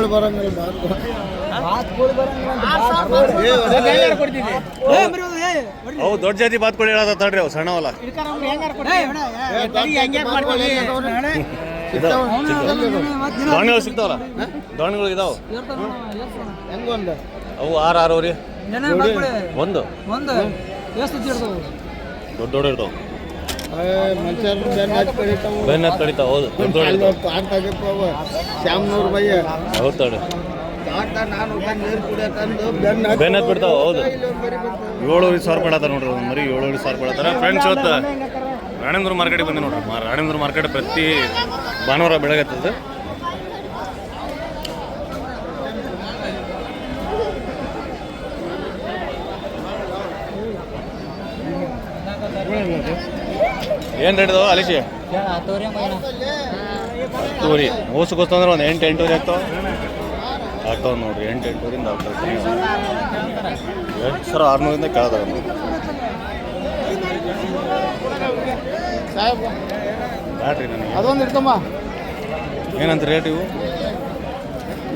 ಬಾತ್ಗಳು ಬರಂಗಿಲ್ಲ ಬಾತ್ಗಳು ಅವು ದೊಡ್ಡ ಜಾತಿ ಬಾತ್ಗಳು ಹೇಳದ ತಡ್ರಿ ಅವು ಸಣ್ಣವಲ್ಲ. ದೋಣಿಗಳು ಸಿಗ್ತಾವಲ್ಲ? ದೋಣಿಗಳು ಇದಾವ? ಅವು ಆರು ಆರು ರೀ ಒಂದು. ಒಂದು. ದೊಡ್ಡ ದೊಡ್ಡ ಇರ್ತಾವ. ಹೌದು. ಶ್ಯಾಮ್ನೂರ್ ಬಯ್ಯ ಹೌದು ಬಿಡ್ತಾವ, ಹೌದು. ಏಳುವರೆ ಸಾವಿರ ನೋಡ್ರಿ ಮರಿ ಏಳುವರೆ ಸಾವಿರ ಕೊಡತ್ತಾರ ಫ್ರೆಂಡ್ಸ್ ಇವತ್ತು ರಾಣೇಂದ್ರ ಮಾರ್ಕೆಟಿಗೆ ಬಂದೆ ನೋಡ್ರಿ. ರಾಣೇಂದ್ರ ಮಾರ್ಕೆಟ್ ಪ್ರತಿ ಭಾನುವಾರ ಬೆಳಗತ್ತದ ಏನು ರೇಟ್ ಇದಾವ ಅಲಿಶಿ? ಹತ್ತುವರಿ ಅಂದ್ರೆ ಒಂದು ಎಂಟು ಎಂಟೂರಿ ಆಗ್ತಾವ. ಆಗ್ತಾವ ನೋಡ್ರಿ ಎಂಟು ಎಂಟೂರಿಂದ ಆಗ್ತಾವ ಎಂಟು ಸಾವಿರ ಆರುನೂರಿಂದ ಸಾಹೇಬ್ ಬ್ಯಾಟ್ರಿ ನನಗೆ. ಅದೊಂದು ಇರ್ತಮ್ಮ. ಏನಂತ ರೇಟ್ ಇವು?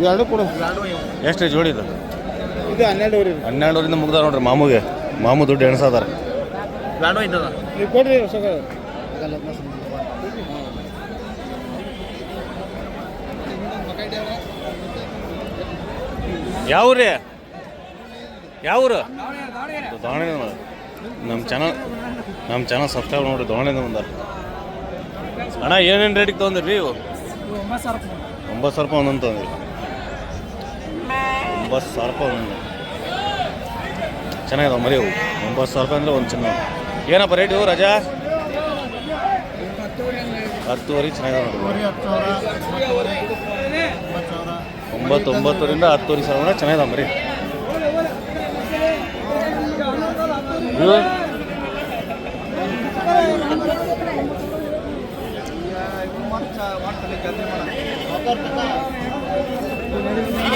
ಎರಡು ಕೂಡ. ಎಷ್ಟು ಜೋಡಿ ಇದು? ಇದು ಹನ್ನೆರಡುವರೆ ಹನ್ನೆರಡುವರಿಂದ ಮುಗ್ದಾರ ನೋಡ್ರಿ ಮಾಮೂಗೆ. ಮಾಮೂ ದುಡ್ಡು ಎಣಸಾದಾರ. ಕೊಡ್ರಿ ಯಾವ ಯಾವ್ರು ಯಾವ ಊರು? ದಾವಣೆ ನಮ್ಮ ಚಾನಲ್ ನಮ್ಮ ಚಾನಲ್ ಸಬ್ಸ್ಕ್ರೈಬ್ ನೋಡಿ ದಾವಣೆಯಿಂದ ಬಂದ ಅಣ್ಣ ಏನೇನು ರೇಟಿಗೆ ತೊಗೊಂಡ್ರಿ ಇವು ಒಂಬತ್ತು ಸಾವಿರ ರೂಪಾಯಿ ಒಂದೊಂದು ತೊಗೊಂಡ್ರಿ. ಒಂಬತ್ತು ಸಾವಿರ ರೂಪಾಯಿ ಒಂದೊಂದು. ಚೆನ್ನಾಗಿದೆ ಮರಿ ಅವು. ಒಂಬತ್ತು ಸಾವಿರ ರೂಪಾಯಿ ಅಂದರೆ ಒಂದು ಚೆನ್ನಾಗಿ ಏನಪ್ಪ ರೇಟ್ ಇವು ರಜಾ? ಹತ್ತುವರೆ ಚೆನ್ನಾಗಿದೆ ಒಂಬತ್ತು ಒಂಬತ್ತರಿಂದ ಹತ್ತುವರೆ ಸಾವಿರ ಚೆನ್ನಾಗಿದಾವೆ ಬರೀ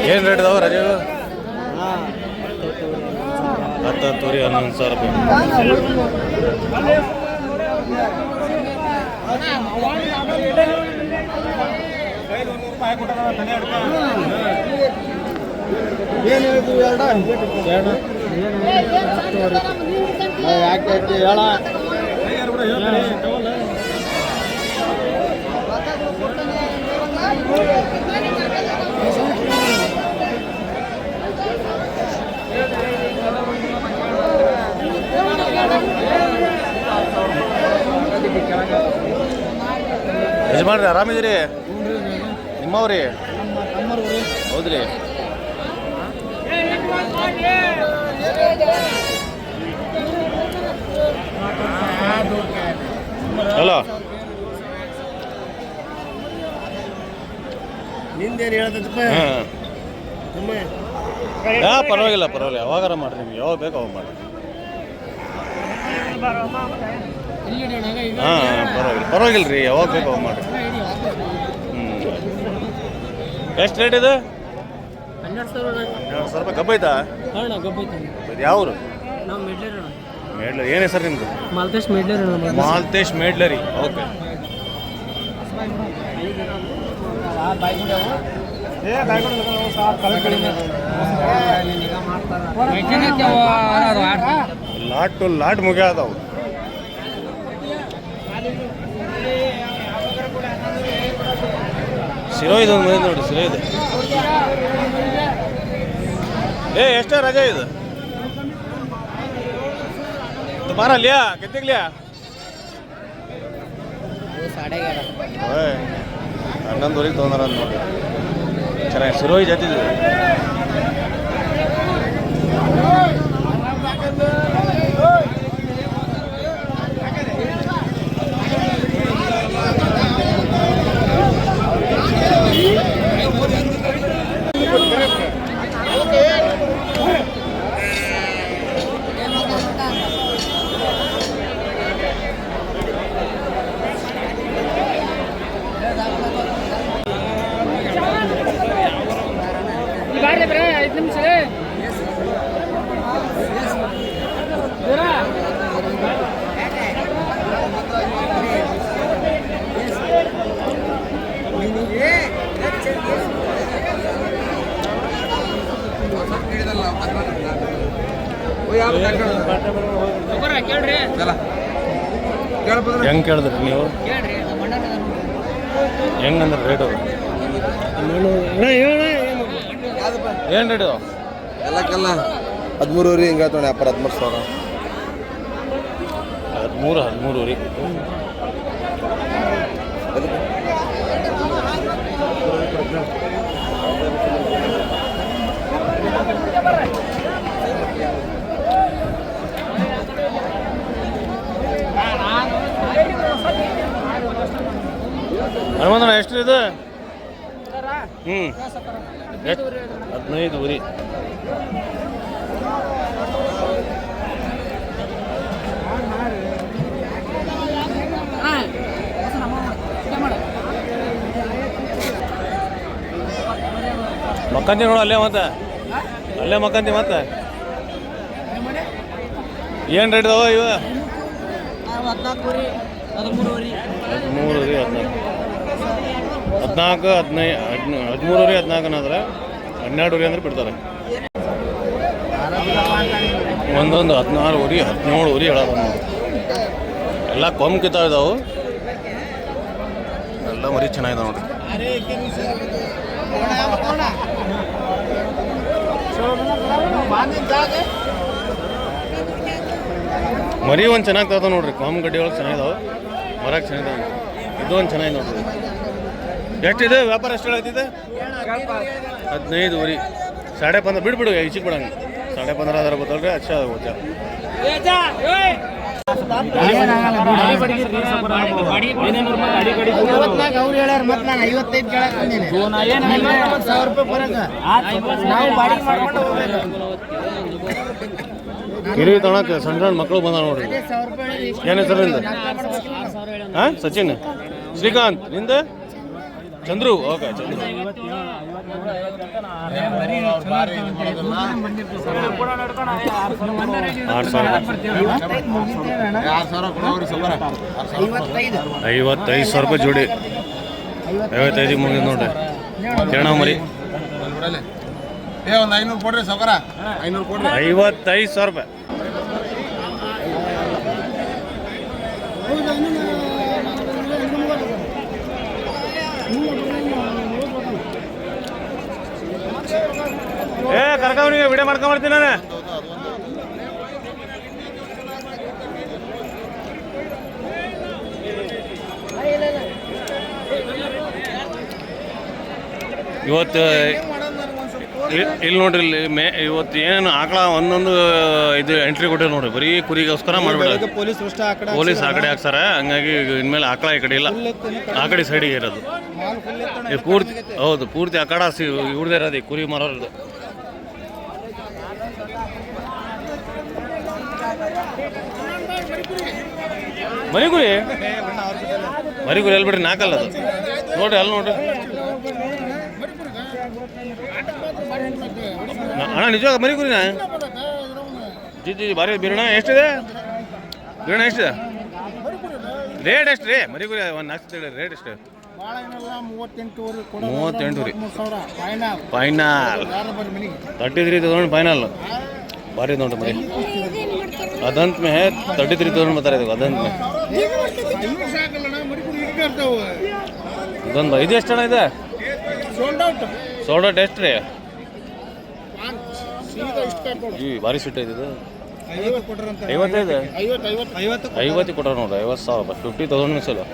ಏನು ರೇಟ್ ಇದಾವೆ ರಜೆ? ಹತ್ತು ಹತ್ತುವರೆ ಹನ್ನೊಂದು ಸಾವಿರ ರೂಪಾಯಿ. ಏನು ಹೇಳ್ತೀವಿ ಎರಡ ಎರಡು ಯಾಕೆ ಯಾಕೆ ಹೇಳ. ಯಜಮಾನ್ರಿ ಆರಾಮಿದ್ದೀರಿ? ನಿಮ್ಮವ್ರಿ? ಹೌದ್ರಿ. ಹಲೋ. ನಿಂದೇನು ಹೇಳ್ತದಪ್ಪ ಹಾಂ. ಪರವಾಗಿಲ್ಲ ಪರವಾಗಿಲ್ಲ. ಯಾವಾಗಾರ ಮಾಡ್ರಿ ನಿಮ್ಗೆ ಯಾವಾಗ ಬೇಕು ಅವಾಗ ಮಾಡ್ರಿ. ಹಾಂ ಪರವಾಗಿಲ್ಲ ಪರವಾಗಿಲ್ಲ. ರೀ ಯಾವಾಗ ಬೇಕು ಅವಾಗ ಮಾಡ್ರಿ. ಹ್ಞೂ ಎಷ್ಟು ರೇಟ್ ಇದು? ಹನ್ನೆರಡು ಸಾವಿರ ರೂಪಾಯಿ ಕಬ್ಬು ಐತಾ? ಅಣ್ಣ ಗಬ್ಬೈತೆ ಇದು ಯಾವ ಊರು ನಾವು ಮೆಡ್ಲೇರಿ ಏನು ಹೆಸರು ನಿಮ್ದು? Maltesh Medleri Maltesh Medleri. Okay. Lot to lot ಮುಗಿಯ ಶಿರೋ ಇದೊಂದು ಮನೆ ನೋಡಿ ಶಿರೋ ಇದೆ ಏ ಎಷ್ಟೇ ರಜೆ ಇದು? ಬಾರಲ್ಲಿಯಾ ಗೆದ್ದಿಗ್ಲಿಯಾ? ಓಯ್ ಹನ್ನೊಂದುವರೆಗೆ ತೊಗೊಂಡಾರ ನೋಡಿ. ಚೆನ್ನಾಗಿ ಶಿರೋಯಿ ಜತಿದ್ರು ಹೆಂಗೆ ಕೇಳಿದ್ರಿ ನೀವು? ಹೆಂಗಂದ್ರೆ ರೇಟು ಏನು ರೇಟು ಎಲ್ಲಕ್ಕೆಲ್ಲ ಹದಿಮೂರುವರೆ ಹಿಂಗೆ ಹೇಳ್ತಾನೆ ಅಪ್ಪ ಹದಿಮೂರು ಸಾವಿರ. ಹದಿಮೂರು ಹದಿಮೂರು ರೀ ಎಷ್ಟು ಇದು? ಹ್ಞೂ ಹದಿನೈದು ಉರಿ. ಮಕ್ಕಂತಿ ನೋಡು ಅಲ್ಲೇ ಮತ್ತೆ. ಅಲ್ಲೇ ಮಕ್ಕಂತಿ ಮತ್ತೆ. ಏನು ರೇಟ್ ಇವ? ಹದಿನಾಲ್ಕು ರೀ ಹದಿಮೂರು ರೀ ಹದಿಮೂರು ರೀ ಹದಿನಾಲ್ಕು. ಹದಿನಾಲ್ಕು ಹದಿನೈದು ಹದಿನ ಹದಿಮೂರು ರೀ ಹದಿನಾಲ್ಕು ಅನ್ನೋದ್ರೆ ಹನ್ನೆರಡು ರೀ ಅಂದ್ರೆ ಬಿಡ್ತಾರೆ. ಒಂದೊಂದು ಹದಿನಾರು ಉರಿ ಹದಿನೇಳು ಉರಿ ಹೇಳೋದು ನಾವು ಎಲ್ಲ ಕೊಂಬ್ ಕಿತ್ತಾವ ಇದಾವು. ಎಲ್ಲ ಮರಿ ಚೆನ್ನಾಗಿದೆ ನೋಡ್ರಿ. ಮರಿ ಒಂದು ಚೆನ್ನಾಗಿ ತಗೋ ನೋಡ್ರಿ. ಕಾಮ್ ಗಡ್ಡಿ ಒಳಗೆ ಚೆನ್ನಾಗಿದಾವೆ ಮರಕ್ಕೆ ಚೆನ್ನಾಗಿದಾವೆ ಇದು ಒಂದು ಚೆನ್ನಾಗಿ ನೋಡ್ರಿ. ಎಷ್ಟಿದೆ? ವ್ಯಾಪಾರ ಎಷ್ಟು ಆಗ್ತಿದೆ ಹದಿನೈದು ಉರಿ. ಸಾಡೆ ಪಂದ್ರ ಬಿಡ್ಬಿಡು ಹೆಚ್ಚಿಗೆ ಬಿಡಂಗೆ. ಸಾಡೆ ಪಂದ್ರ ಅದರ ಬತ್ತಲ್ರಿ ಅಚ್ಚ ಹೋಗ್ಬೇಕು ಕಿರಿ ತೊಗೊಳಕ್ಕೆ ಸಣ್ಣ ಸಣ್ಣ ಮಕ್ಕಳು ಬಂದ ನೋಡ್ರಿ. ಏನು ಹೆಸರು ಹಾಂ, ಸಚಿನ್. ಶ್ರೀಕಾಂತ್, ನಿಂದ? ಚಂದ್ರು ಓಕೆ ಚಂದ್ರು. ಆರು ಸಾವಿರ ಐವತ್ತೈದು ಸಾವಿರ ರೂಪಾಯಿ ಜೋಡಿ. ಐವತ್ತೈದು ಮುಗಿದ್ ನೋಡ್ರಿ. ಕಿರಣ ಮರಿ. ಏ ಒಂದು ಐನೂರು ಕೊಡ್ರಿ ಸೌಕರ. ಐನೂರು ಕೊಡ್ರಿ. ಐವತ್ತೈದು ಸಾವಿರ ರೂಪಾಯಿ. ಏ ಕರ್ಕೊಂಬನಿಗೆ ವಿಡಿಯೋ ಮಾಡ್ಕೊಂಬರ್ತೀನಿ ನಾನು. ಇವತ್ತು ಇಲ್- ಇಲ್ಲಿ ನೋಡ್ರಿ ಇಲ್ಲಿ ಮೇ ಇವತ್ತು ಏನು ಆಕಳ ಒಂದೊಂದು ಇದು ಎಂಟ್ರಿ ಕೊಟ್ಟಿರಿ ನೋಡ್ರಿ. ಬರೀ ಕುರಿಗೋಸ್ಕರ ಮಾಡ್ಬಿಡೋದು. ಪೊಲೀಸ್ ಅಷ್ಟ ಆ ಕಡೆ ಪೊಲೀಸ್ ಆ ಕಡೆ ಹಾಕ್ತಾರೆ ಹಂಗಾಗಿ ಇನ್ಮೇಲೆ ಆಕಳ ಈ ಕಡೆ ಇಲ್ಲ. ಆ ಕಡೆ ಸೈಡಿಗೆ ಇರೋದು. ಪೂರ್ತಿ ಹೌದು ಪೂರ್ತಿ ಆ ಕಡೆ ಇವ್ರದೇ ಇರೋದು ಈ ಕುರಿ ಮಾರೋದು ಮರಿ ಕುರಿ ಮರಿ ಕುರಿ ಎಲ್ಲಿ ಬಿಡ್ರಿ ನಾಲ್ಕಲ್ಲ ಅದು. ನೋಡ್ರಿ ಅಲ್ಲಿ ನೋಡ್ರಿ. ಅಣ್ಣ ನಿಜವಾಗ ಮರಿ ಕುರಿನಾ ಜಿ ಜಿ ಭಾರಿ ಬಿರಣ ಎಷ್ಟಿದೆ? ಬಿರಣ ಎಷ್ಟಿದೆ? ರೇಟ್ ಎಷ್ಟು ರೀ? ಮರಿಗುರಿ ಒಂದು ನಾಲ್ಕು ರೇಟ್ ಎಷ್ಟು? ಮೂವತ್ತೆಂಟು ರೀ ಫೈನಲ್. ತರ್ಟಿ ತ್ರೀ ತಗೊಂಡು ಫೈನಲ್. ಬಾರಿ ನೋಡ್ರಿ ಮರಿ. ಅದಂತ ಮೇ ತರ್ಟಿ ಬರ್ತಾರೆ ಇದು ಅದಂತ ಮೇ ಇದೊಂದು ಇದು ಎಷ್ಟು ಜನ ಇದೆ? ಸೋಲ್ಡ್ ಔಟ್ ಎಷ್ಟು ರೀ? ಭಾರಿ ಸೀಟ್ ಐತಿದು ಐವತ್ತೈದು? ಐವತ್ತು ಕೊಟ್ಟರು ನೋಡ್ರಿ, ಐವತ್ತು ಸಾವಿರ ಫಿಫ್ಟಿ ತೌಸಂಡ್ ಮಿಸಲು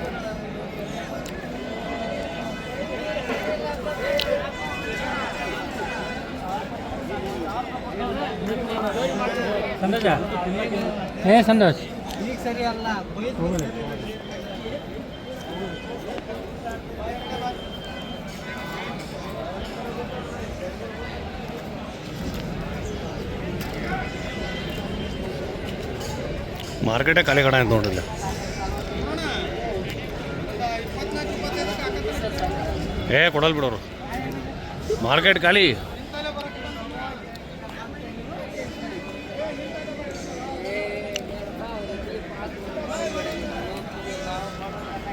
ಏ ಸಂತೋಷ್. ಮಾರ್ಕೆಟೇ ಖಾಲಿ ಕಡ ಅಂತ ನೋಡ್ರಿ ಇಲ್ಲಿ. ಏ ಕೊಡಲ್ ಬಿಡೋರು. ಮಾರ್ಕೆಟ್ ಖಾಲಿ.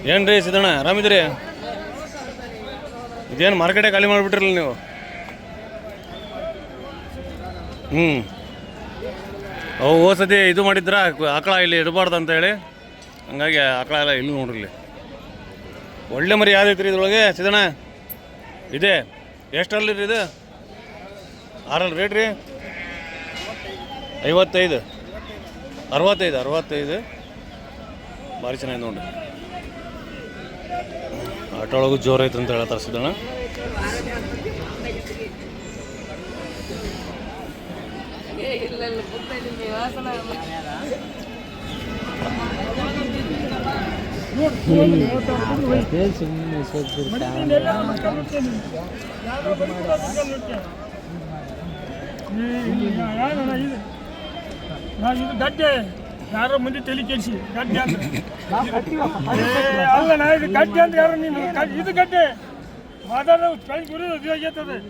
ಏನ್ರಿ ಸಿದ್ದಣ್ಣ ಆರಾಮಿದ್ರಿ ಇದೇನು ಮಾರ್ಕೆಟೇ ಖಾಲಿ ಮಾಡಿಬಿಟ್ರಲ್ಲ ನೀವು? ಹ್ಞೂ ಅವು ಹೋಸತಿ ಇದು ಮಾಡಿದ್ರ ಆಕಳ ಇಲ್ಲಿ ಇಡಬಾರ್ದು ಅಂತ ಹೇಳಿ, ಹಂಗಾಗಿ ಆಕಳ ಎಲ್ಲ ಇಲ್ಲಿ ನೋಡ್ರಿ ಒಳ್ಳೆ ಮರಿ ಯಾವ್ದೈತ್ರಿ ಇದ್ರೊಳಗೆ ಸಿದಣ ಇದೆ. ಎಷ್ಟರಲ್ಲಿ ರೀ ಇದು? ಆರಲ್ಲಿ ರೇಟ್ ರೀ? ಐವತ್ತೈದು. ಅರವತ್ತೈದು ಅರವತ್ತೈದು. ಭಾರಿ ಚೆನ್ನಾಗಿ ನೋಡ್ರಿ. ಆಟ ಒಳಗೂ ಜೋರು ಐತೆ ಅಂತ ಹೇಳ್ತಾರೆ ಸಿದ್ದಣ್ಣ ಗಡ್ಡೆ ಯಾರೋ ಮುಂದೆ ತಲೆ ಕೆಡಿಸಿ ಗಡ್ಡೆ ಅಂದ್ರೆ ಏ, ಅಲ್ಲ ನಾ ಇದು ಗಡ್ಡೆ ಅಂತ ಯಾರು ನೀನು ಇದು ಗಡ್ಡೆ. ಮಾತಾಡೋ ಕೈ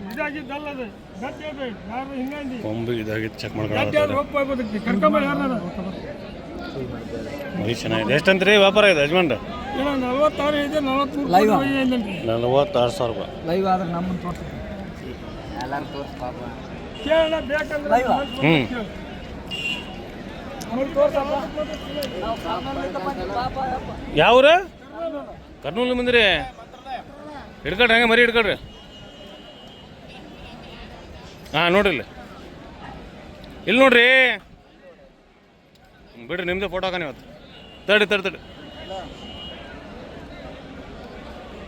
ಇದಾಗಿದ್ದಲ್ಲ ಅದು. ಗಡ್ಡೆ ಅದು ಯಾರು ಹಿಂಗಂದಿ ಕೊಂಬು ಇದಾಗಿತ್ತು ಚೆಕ್ ಗಡ್ಡೆ ಮಾಡ್ಕೊಂಡು ಆದ್ರೆ ಒಪ್ಪಾಗೋದಕ್ಕೆ ಕರ್ಕೊಂಬ ಯಾರು ಮರಿ ಚೆನ್ನಾಗಿದೆ. ಎಷ್ಟಂತ್ರಿ ವ್ಯಾಪಾರ ಇದೆ ಯಜಮಾನ್ರ? ಏನೋ ನಲ್ವತ್ತಾರು ಇದೆ ನಲವತ್ಮೂರು ಇಲ್ಲಂತೆ ನಲವತ್ತಾರು ಸಾವಿರ ರೂಪಾಯಿ. ಲೈವ್ ಆದ್ರೆ ನಮ್ಮನ್ನು ತೋರಿಸ್ತೀವಿ ಎಲ್ಲರೂ ತೋರ್ಸ್ ಪಾಪ ಕೇಳೋಣ ಬೇಕಂದ್ರೆ ಹ್ಞೂ ಯಾವ್ರ? ಕರ್ನೂಲ್ ಬಂದ್ರಿ ಹಿಡ್ಕೊಳ್ರಿ ಹಂಗೆ ಮರಿ ಹಿಡ್ಕೊಳ್ರಿ ಹಾಂ, ನೋಡ್ರಿ ಇಲ್ಲಿ. ಇಲ್ಲಿ ನೋಡ್ರಿ. ಬಿಡ್ರಿ, ನಿಮ್ದೇ ಫೋಟೋ ಹಾಕಾನೆ ಇವತ್ತು. ತಡಿ ತಡಿ ತಡಿ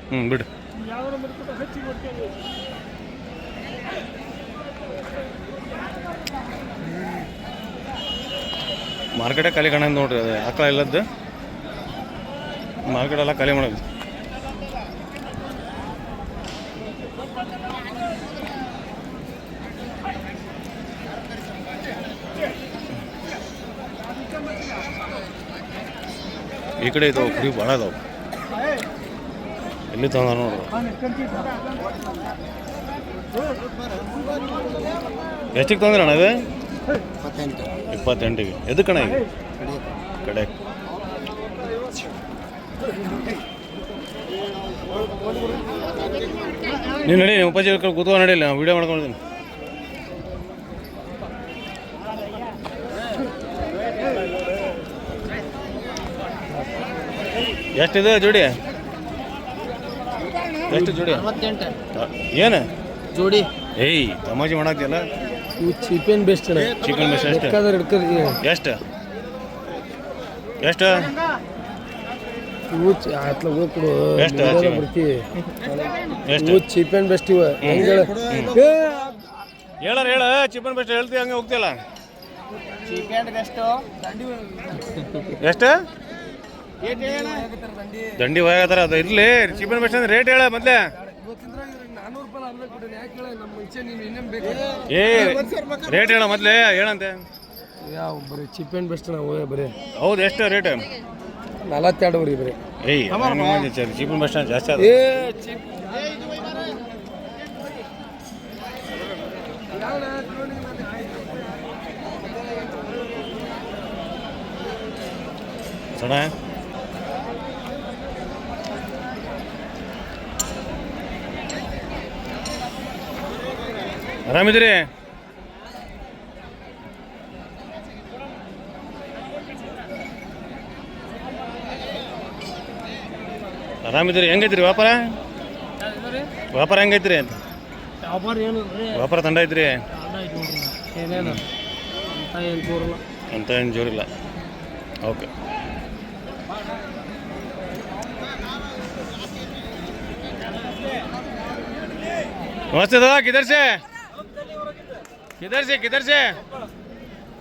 ಹ್ಞೂ ಬಿಡ್ರಿ ಯಾವ ಮರ್ಕೊತ ಹಚ್ಚಿ ಕೊಡ್ತೇವೆ ಮಾರ್ಕೆಟೇ ಖಾಲಿ ಕಾಣ ನೋಡ್ರಿ ಅದು. ಆಕಳ ಇಲ್ಲದ್ದು ಮಾರ್ಕೆಟ್ ಎಲ್ಲ ಖಾಲಿ ಮಾಡೋದು. ಈ ಕಡೆ ಇದಾವೆ ಕುರಿ ಭಾಳ ಇದಾವೆ. ಎಲ್ಲಿ ತಂದ ನೋಡ್ರಿ. ಎಷ್ಟಿಗೆ ತಂದ್ರಣ್ಣ ಇದು? ಇಪ್ಪತ್ತೆಂಟಿಗೆ. ಎದು ಕಣ ಈಗ? ಕಡೆ. ನೀನು ನಡಿ ನೀವು ಕಡೆ ಕೂತ್ಕೊಂಡು ನಡೀಲಿ ನಾವು ವಿಡಿಯೋ ಮಾಡ್ಕೊಂಡಿದ್ದೀನಿ. ಎಷ್ಟಿದೆ ಜೋಡಿ? ಎಷ್ಟು ಜೋಡಿ? ಏನು? ಜೋಡಿ. ಏಯ್ ತಮಾಷೆ ಮಾಡಾಕ್ತಿಯಲ್ಲ? ಇವು ಚೀಪ್ ಬೆಸ್ಟ್ ಚಿಕನ್ ಬೆಸ್ಟ್ ಎಷ್ಟು ಬೇಕಾದ್ರೆ ಹಿಡ್ಕರಿ ಎಷ್ಟು? ಎಷ್ಟು? ಇವು ಚ- ಆತ್ಲ ಹೋಗ್ ಕೊಡು. ಎಷ್ಟು? ಮುಂದೆಲ್ಲ ಚೀಲ? ಬರ್ತೀವಿ ಎಷ್ಟು? ಇವು ಚೀಪ್ ಆ್ಯಂಡ್ ಬೆಸ್ಟ್ ಇವ? ಹೆಂಗ್ ಹೇಳ. ಹೇಳಾರ ಹೇಳ. ಚಿಕನ್ ಬೆಸ್ಟ್ ಹೇಳ್ತೀವಿ ಹಂಗೆ ಹೋಗ್ತಿಲ್ಲ ಚೀಪ್ ಆ್ಯಂಡ್ ಬೆಸ್ಟು ಎಷ್ಟು? ದಂಡಿ ಹೋಗತ್ತಾರ ಅದು ಇರ್ಲಿ. ಚಿಪನ್ ಬೆಸ್ಟ್ ಅಂದ್ರೆ ರೇಟ್ ಹೇಳ ಮೊದ್ಲೇ. ಏ ರೇಟ್ ಹೇಳ ಮೊದ್ಲೇ ಹೇಳಂತೆ. ಯಾವ ಬರೀ ಚೀಪ್ ಆ್ಯಂಡ್ ಬೆಸ್ಟ್ ನಾವು ಬರೀ. ಹೌದು ಎಷ್ಟು ರೇಟ್? ನಲವತ್ತೆರಡು ರೀ ಬರೀ. ಏಯ್ ಆ್ಯಂಡ್ ಬೆಸ್ಟ್ ಜಾಸ್ತಿ ಅದ ಏ ಚೀಪ್ ಸಣ್ಣ ಆರಾಮಿದ್ರಿ ಆರಾಮಿದ್ರಿ ಹೆಂಗೈತ್ರಿ ವ್ಯಾಪಾರ? ವ್ಯಾಪಾರ ಹೆಂಗೈತ್ರಿ? ವ್ಯಾಪಾರ ತಂಡ ಐತ್ರಿ? ಅಂತ ಏನು ಜೋರಿಲ್ಲ. ಓಕೆ. ನಮಸ್ತೆ ದಾದಾ ಕಿದರ್ಸೆ? किधर से किधर से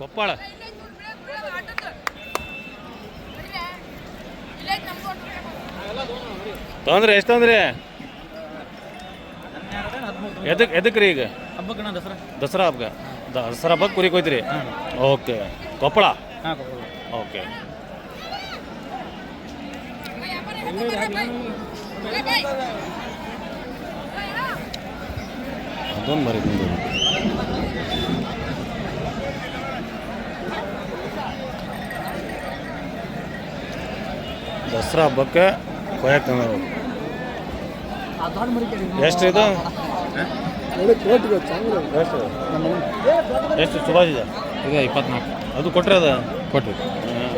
ಕೊಪ್ಪಳ ತೊಂದ್ರೆ ಎಷ್ಟು ತೊಂದ್ರೆ ಎದಕ್ಕೆ ಎದಕ್ಕೆ ರೀ ಈಗ ಹಬ್ಬಕ್ಕಣ ದಸರಾ ದಸರಾ ಹಬ್ಬ ದಸರಾ ಹಬ್ಬಕ್ಕೆ ಕುರಿ ಕೊಯ್ತೀರಿ ಓಕೆ ಕೊಪ್ಪಳ ಹಾಂ ಓಕೆ ಅದೊಂದು ಮರಿ ನಿಮ್ದು. ದಸರಾ ಹಬ್ಬಕ್ಕೆ ಕೊಯ್ಯಕ್ಕೆ ತಂದರು. ಎಷ್ಟು ಇದು? ಎಷ್ಟು ಸುಭಾಷ್ ಇದೆ? ಇದು ಇಪ್ಪತ್ನಾಲ್ಕು. ಅದು ಕೊಟ್ಟರೆ ಅದು? ಕೊಟ್ಟು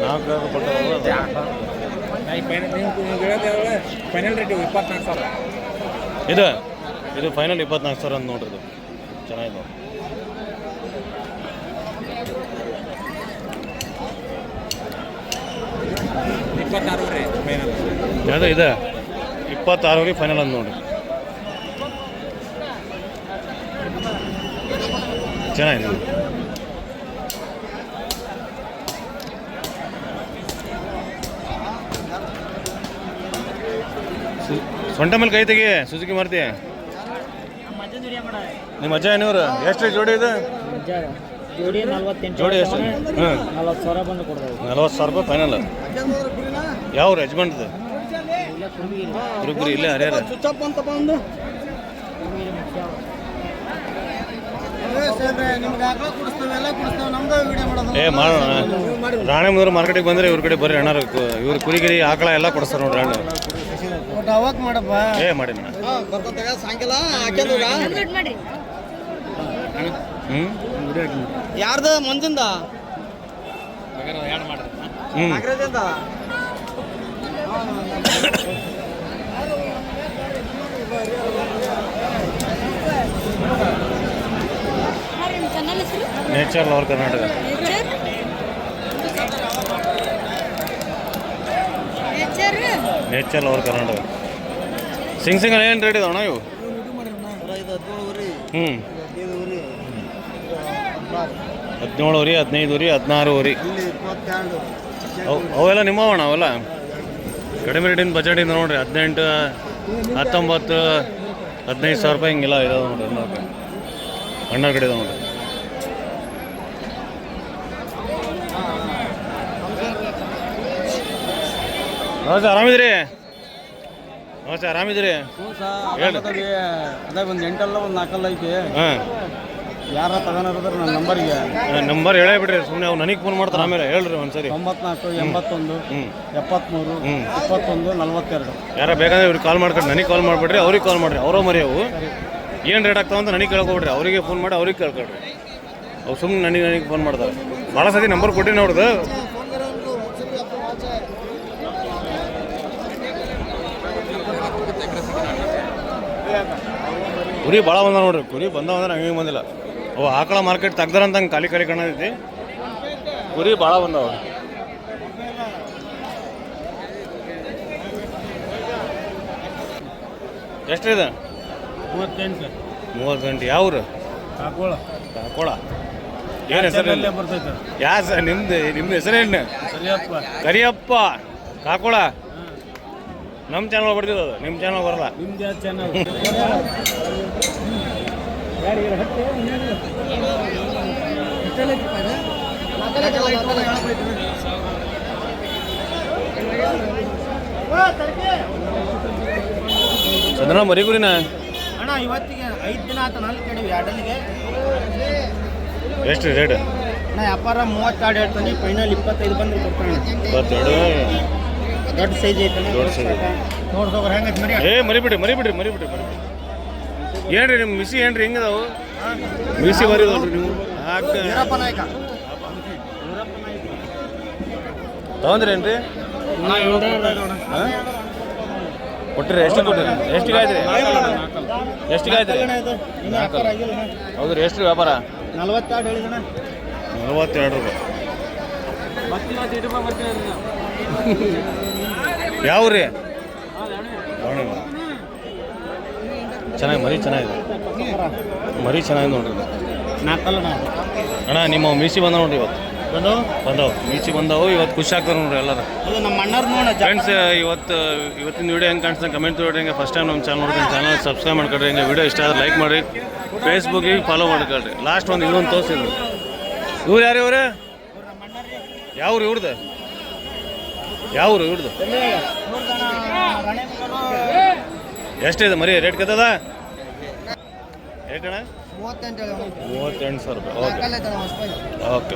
ನಾಲ್ಕು ಕೊಟ್ಟರೆ ಫೈನಲ್ ರೇಟ್ ಇಪ್ಪತ್ನಾಲ್ಕು ಸಾವಿರ. ಇದು? ಇದು ಫೈನಲ್ ಇಪ್ಪತ್ನಾಲ್ಕು ಸಾವಿರ ಅಂತ ನೋಡ್ರಿ ಚೆನ್ನಾಗಿದೆ. ಇಪ್ಪತ್ತಾರು ಯಾವುದು ಇದೆ? ಇಪ್ಪತ್ತಾರವರೆಗೆ ಫೈನಲ್ ಅಂತ ನೋಡ್ರಿ. ಚೆನ್ನಾಗಿದೆ ಸೊಂಟ ಮೇಲೆ ಕೈ ತೆಗಿ ಸುಜುಕಿ ಮಾರ್ತಿ. ನಿಮ್ಮ ಅಜ್ಜ ಏನೂರು? ಎಷ್ಟು ಜೋಡಿ ಇದು? ಜೋಡಿ ನಲ್ವತ್ತೆಂಟು ಜೋಡಿ ಎಷ್ಟು? ನಲ್ವತ್ತು ಸಾವಿರ ಬಂದು ಕೊಡ್ಬೋದು. ನಲ್ವತ್ತು ಸಾವಿರ ರೂಪಾಯಿ ಫೈನಲ್ ಯಾವ ಯಜಮಾನ್ದು ಹುಡುಗರು ಇಲ್ಲೇ ಹರಿಯಾರ ಚುಚ್ಚಪ್ಪ ಅಂತ ಬಂದು ಆಕಳ ಕುಡಿಸ್ತೇವೆ ಎಲ್ಲ ಕುಡಿಸ್ತೇವೆ ನಮ್ದು ವಿಡಿಯೋ ಮಾಡೋದು. ಏ ಮಾಡೋಣ. ರಾಣೆಮೂರು ಮಾರ್ಕೆಟಿಗೆ ಬಂದ್ರೆ ಇವ್ರ ಕಡೆ ಬರ್ರಿ ಅಣ್ಣ ಇವ್ರು ಕುರಿಗಿರಿ ಆಕಳ ಎಲ್ಲ ಕೊಡಿಸ್ತಾರೆ ನೋಡ್ರಿ ಅಣ್ಣ ಅವಾಗ ಮಾಡಪ್ಪ. ಏ ಮಾಡಿ. ಬರ್ಕೊಂತಾಗ ಸಾಯಂಕಾಲ ಯಾರ್ದು? ಮಂಜಿಂದ? ನಾಗರಾಜಂದ? Nature lover Karnataka nature lover Karnataka Singh single ಏನು ರೇಟ್ ಇದಾವಣ ಇವು? ಹ್ಞೂ ಹದಿನೇಳು ರೀ ಹದಿನೈದು ರೀ ಹದಿನಾರು ರೀ ಅವು ಅವೆಲ್ಲ ನಿಮ್ಮವಣ ಅವೆಲ್ಲ? ಕಡಿಮೆ ರೇಟಿಂದ ಬಜೆಟಿಂದ ನೋಡ್ರಿ, ಹದಿನೆಂಟು, ಹತ್ತೊಂಬತ್ತು, ಹದಿನೈದು ಸಾವಿರ ರೂಪಾಯಿ ಹಿಂಗಿಲ್ಲ ಇದಾವೆ ನೋಡ್ರಿ ಎಲ್ಲ ಕಡೆ ಇದಾವೆ ನೋಡ್ರಿ. ನಮಸ್ತೆ ಆರಾಮಿದ್ರಿ ನಮಸ್ತೆ ಆರಾಮಿದ್ರಿ ಅದೇ ಒಂದು ಎಂಟಲ್ಲ ಒಂದು ನಾಲ್ಕಲ್ಲ ಐತಿ. ಹಾಂ. ಯಾರ ತಗೊಂಡ್ರೆ ನನ್ನ ನಂಬರ್ಗೆ. ನಂಬರ್ ಹೇಳೇ ಬಿಡ್ರಿ ಸುಮ್ಮನೆ ಅವ್ರು ನನಗೆ ಫೋನ್ ಮಾಡ್ತಾರೆ ಆಮೇಲೆ ಹೇಳ್ರಿ ಒಂದ್ಸರಿ. ತೊಂಬತ್ನಾಲ್ಕು ಎಂಬತ್ತೊಂದು ಹ್ಞೂ ಇಪ್ಪತ್ತೊಂದು ನಲ್ವತ್ತೆರಡು. ಯಾರ ಬೇಕಂದ್ರೆ ಇವ್ರಿಗೆ ಕಾಲ್ ಮಾಡ್ಕೊಂಡು ನನಗೆ ಕಾಲ್ ಮಾಡಿಬಿಡ್ರಿ ಅವ್ರಿಗೆ ಕಾಲ್ ಮಾಡಿರಿ ಅವರೋ ಮರಿ ಅವು ಏನು ರೇಟ್ ಆಗ್ತಾವ ಅಂತ ನನಗೆ ಕೇಳ್ಕೊಬಿಡ್ರಿ ಅವರಿಗೆ ಫೋನ್ ಮಾಡಿ ಅವ್ರಿಗೆ ಕೇಳ್ಕೊಳ್ರಿ. ಅವು ಸುಮ್ಮನೆ ನನಗೆ ನನಗೆ ಫೋನ್ ಮಾಡ್ತಾರೆ. ಭಾಳ ಸತಿ ನಂಬರ್ ಕೊಟ್ಟಿನಿ ಅವ್ರದ್ದು ಕುರಿ ಭಾಳ ಬಂದ ನೋಡ್ರಿ ಕುರಿ ಬಂದವ ಅಂದ್ರೆ ಹಂಗೆ ಬಂದಿಲ್ಲ. ಅವು ಆಕಳ ಮಾರ್ಕೆಟ್ ತೆಗ್ದಾರಂತ ಹಂಗೆ ಖಾಲಿ ಖಾಲಿ ಕಾಣತೈತಿ. ಕುರಿ ಭಾಳ ಬಂದಾವ. ಎಷ್ಟಿದೆ ಮೂವತ್ತೆಂಟು. ಮೂವತ್ತು ಗಂಟೆ ಯಾವ್ರು? ಕಾಕೋಳ ಕಾಕೋಳ ಏನು ಹೆಸರು ಯಾ ಸರ್ ನಿಮ್ದು ನಿಮ್ಮ ಹೆಸರೇನು ಕರಿಯಪ್ಪ ಕರಿಯಪ್ಪ. ಕಾಕೋಳ? ನಮ್ಮ ಚಾನಲ್ ಬರ್ತಿದ್ದು ಅದು ನಿಮ್ಮ ಚಾನಲ್ ಬರಲ್ಲ. ನಿಮ್ದು ಯಾವ ಚಾನಲ್ ಚಂದ್ರ ಮರಿ ನಾ ಅಣ್ಣ ಇವತ್ತಿಗೆ ಐದು ದಿನ ಆತ ನಾಲ್ಕು ಕಡಿವಿ ಎರಡಲ್ಲಿಗೆ ಎಷ್ಟು ರೇಟ್ ನಾ ವ್ಯಾಪಾರ ಮೂವತ್ತೆರಡು ಹೇಳ್ತಾನೆ ಫೈನಲ್ ಇಪ್ಪತ್ತೈದು ಬಂದ್ರೆ ಕೊಡ್ತಾನೆ ದೊಡ್ಡ ಸೈಜ್ ಐತೆ ದೊಡ್ಡ. ನೋಡ್ದೋಗ್ರ ಹೆಂಗೈತೆ ಮರಿ ಏ ಮರಿಬಿಡಿ ಮರಿಬಿಡಿ ಮರಿಬಿಡಿ ಮರಿಬಿಡ್ರಿ. ಏನ್ರಿ ನಿಮ್ಮ ಮಿಸಿ ಏನ್ರಿ, ಹೆಂಗದಾವು? ಮಿಸಿ ಬರೀದವ್ರಿ ನೀವು. ತಗೊಂದ್ರೇನ್ರಿ ಕೊಟ್ಟಿರಿ, ಎಷ್ಟು ಕೊಟ್ಟಿರಿ? ಎಷ್ಟಿಗೆ ಆಯ್ತು ಎಷ್ಟಿಗೆ ಆಯ್ತು ಹೌದ್ರಿ, ಎಷ್ಟು ರೀ ವ್ಯಾಪಾರ? ನಲ್ವತ್ತೆರಡು ರೂಪಾಯಿ. ಯಾವ ರೀ. ಚೆನ್ನಾಗಿ ಮರಿ ಚೆನ್ನಾಗಿದೆ. ಮರಿ ಚೆನ್ನಾಗಿದೆ ನೋಡ್ರಿ. ಅಣ್ಣ, ನಿಮ್ಮ ಮೀಸಿ ಬಂದ ನೋಡ್ರಿ ಇವತ್ತು. ಬಂದು ಬಂದವು. ಮೀಸಿ ಬಂದವು, ಇವತ್ತು ಖುಷಿ ಆಗ್ತಾರೆ ನೋಡ್ರಿ ನೋಡ ಫ್ರೆಂಡ್ಸ್ ಇವತ್ತು, ಇವತ್ತಿನ ವೀಡಿಯೋ ಹೆಂಗೆ ಕಾಣಿಸ್ತಾ ಕಮೆಂಟ್ ನೋಡಿ ಹಿಂಗೆ ಫಸ್ಟ್ ಟೈಮ್ ನಮ್ಮ ಚಾನಲ್ ನೋಡ್ತೀನಿ. ಚಾನಲ್ ಸಬ್ಸ್ಕ್ರೈಬ್ ಮಾಡ್ಕೊಳ್ರಿ ಹಿಂಗೆ ವಿಡಿಯೋ ಇಷ್ಟ ಆದ್ರೆ ಲೈಕ್ ಮಾಡಿರಿ ಫೇಸ್ಬುಕ್ಕಿಗೆ ಫಾಲೋ ಮಾಡ್ಕೊಳ್ರಿ. ಲಾಸ್ಟ್ ಒಂದು ಇನ್ನೊಂದು ತೋರಿಸಿದ್ರು. ಇವ್ರು ಯಾರು ಇವ್ರೆ? ಯಾವ್ರು ಇವ್ರದ್ದು ಯಾವ್ರು ಇವ್ರದ್ದು ಎಷ್ಟಿದೆ ಮರಿ? ರೇಟ್ ಕತ್ತದ? ಅಣ್ಣ? ಮೂವತ್ತೆಂಟು ಮೂವತ್ತೆಂಟು ಸಾವಿರ ರೂಪಾಯಿ. ಓಕೆ. ಓಕೆ